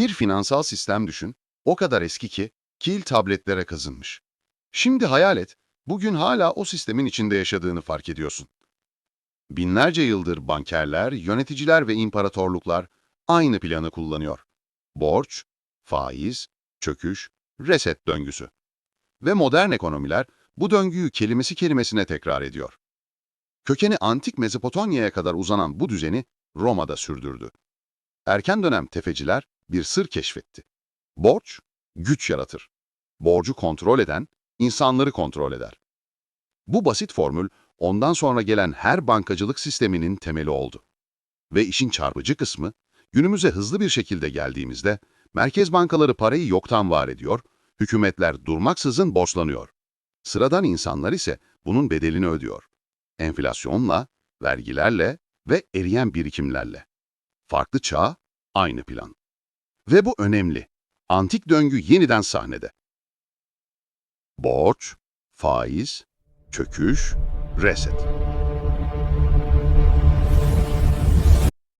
Bir finansal sistem düşün, o kadar eski ki kil tabletlere kazınmış. Şimdi hayal et, bugün hala o sistemin içinde yaşadığını fark ediyorsun. Binlerce yıldır bankerler, yöneticiler ve imparatorluklar aynı planı kullanıyor. Borç, faiz, çöküş, reset döngüsü. Ve modern ekonomiler bu döngüyü kelimesi kelimesine tekrar ediyor. Kökeni antik Mezopotamya'ya kadar uzanan bu düzeni Roma'da sürdürdü. Erken dönem tefeciler bir sır keşfetti. Borç, güç yaratır. Borcu kontrol eden, insanları kontrol eder. Bu basit formül, ondan sonra gelen her bankacılık sisteminin temeli oldu. Ve işin çarpıcı kısmı, günümüze hızlı bir şekilde geldiğimizde, merkez bankaları parayı yoktan var ediyor, hükümetler durmaksızın borçlanıyor. Sıradan insanlar ise bunun bedelini ödüyor. Enflasyonla, vergilerle ve eriyen birikimlerle. Farklı çağ, aynı plan. Ve bu önemli. Antik döngü yeniden sahnede. Borç, faiz, çöküş, reset.